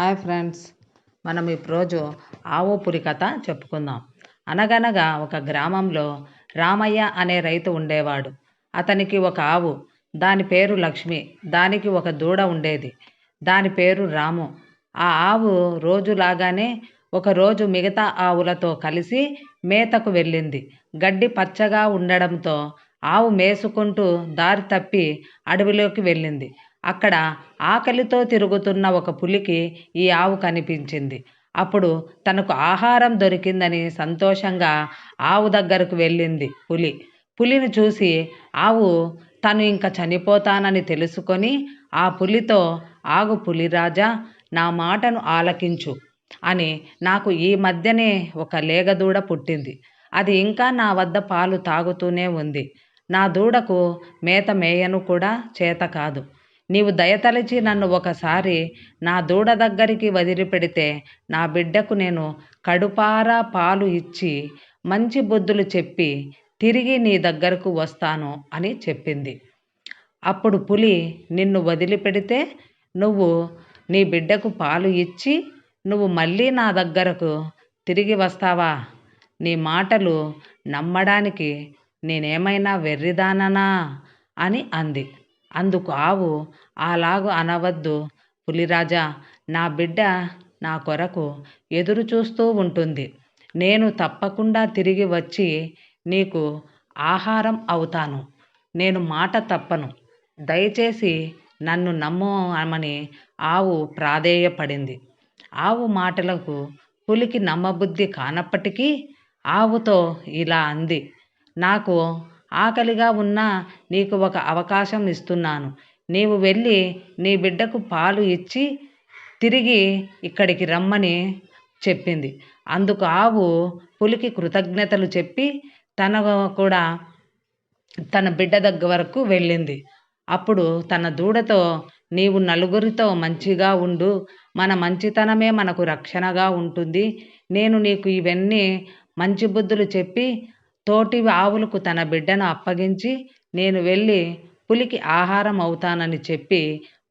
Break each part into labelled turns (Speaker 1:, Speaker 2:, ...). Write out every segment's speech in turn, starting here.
Speaker 1: Hi friends మనం ఈరోజు ఆవు పులి కథ చెప్పుకుందాం. అనగనగా ఒక గ్రామంలో రామయ్య అనే రైతు ఉండేవాడు. అతనికి ఒక ఆవు దాని పేరు లక్ష్మి దానికి ఒక దూడ ఉండేది. దాని పేరు రాము. ఆ ఆవు రోజులాగానే ఒకరోజు మిగతా ఆవులతో కలిసి మేతకు వెళ్ళింది. గడ్డి పచ్చగా ఉండడంతో ఆవు మేసుకుంటూ దారి తప్పి అడవిలోకి వెళ్ళింది. అక్కడ ఆకలితో తిరుగుతున్న ఒక పులికి ఈ ఆవు కనిపించింది. అప్పుడు తనకు ఆహారం దొరికిందని సంతోషంగా ఆవు దగ్గరకు వెళ్ళింది పులి. పులిని చూసి ఆవు తను ఇంకా చనిపోతానని తెలుసుకొని ఆ పులితో ఆగు పులిరాజా నా మాటను ఆలకించు అని నాకు ఈ మధ్యనే ఒక లేగదూడ పుట్టింది. అది ఇంకా నా వద్ద పాలు తాగుతూనే ఉంది. నా దూడకు మేత మేయను కూడా చేత కాదు. నీవు దయతలిచి నన్ను ఒకసారి నా దూడ దగ్గరికి వదిలిపెడితే నా బిడ్డకు నేను కడుపారా పాలు ఇచ్చి మంచి బుద్ధులు చెప్పి తిరిగి నీ దగ్గరకు వస్తాను అని చెప్పింది. అప్పుడు పులి నిన్ను వదిలిపెడితే నువ్వు నీ బిడ్డకు పాలు ఇచ్చి నువ్వు మళ్ళీ నా దగ్గరకు తిరిగి వస్తావా? నీ మాటలు నమ్మడానికి నేనేమైనా వెర్రిదాననా? అని అంది. అందుకు ఆవు అలాగు అనవద్దు. పులిరాజా నా బిడ్డ నా కొరకు ఎదురు చూస్తూ ఉంటుంది. నేను తప్పకుండా తిరిగి వచ్చి నీకు ఆహారం అవుతాను. నేను మాట తప్పను. దయచేసి నన్ను నమ్మని ఆవు ప్రాధేయపడింది. ఆవు మాటలకు పులికి నమ్మబుద్ధి కానప్పటికీ ఆవుతో ఇలా అంది. నాకు ఆకలిగా ఉన్నా నీకు ఒక అవకాశం ఇస్తున్నాను. నీవు వెళ్ళి నీ బిడ్డకు పాలు ఇచ్చి తిరిగి ఇక్కడికి రమ్మని చెప్పింది. అందుకు ఆవు పులికి కృతజ్ఞతలు చెప్పి తన కూడా తన బిడ్డ దగ్గర వరకు వెళ్ళింది. అప్పుడు తన దూడతో నీవు నలుగురితో మంచిగా ఉండు. మన మంచితనమే మనకు రక్షణగా ఉంటుంది. నేను నీకు ఇవన్నీ మంచి బుద్ధులు చెప్పి తోటి ఆవులకు తన బిడ్డను అప్పగించి నేను వెళ్ళి పులికి ఆహారం అవుతానని చెప్పి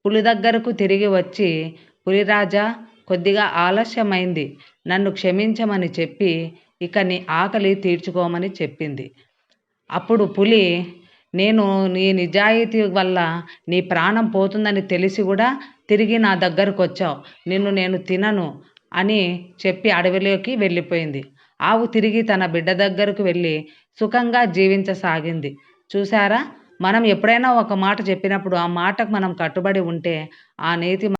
Speaker 1: పులి దగ్గరకు తిరిగి వచ్చి పులిరాజా కొద్దిగా ఆలస్యమైంది. నన్ను క్షమించమని చెప్పి ఇక నీ ఆకలి తీర్చుకోమని చెప్పింది. అప్పుడు పులి నేను నీ నిజాయితీ వల్ల నీ ప్రాణం పోతుందని తెలిసి కూడా తిరిగి నా దగ్గరకు వచ్చావు నిన్ను నేను తినను అని చెప్పి అడవిలోకి వెళ్ళిపోయింది. ఆవు తిరిగి తన బిడ్డ దగ్గరకు వెళ్ళి సుఖంగా జీవించసాగింది. చూసారా మనం ఎప్పుడైనా ఒక మాట చెప్పినప్పుడు ఆ మాటకు మనం కట్టుబడి ఉంటే ఆ నీతి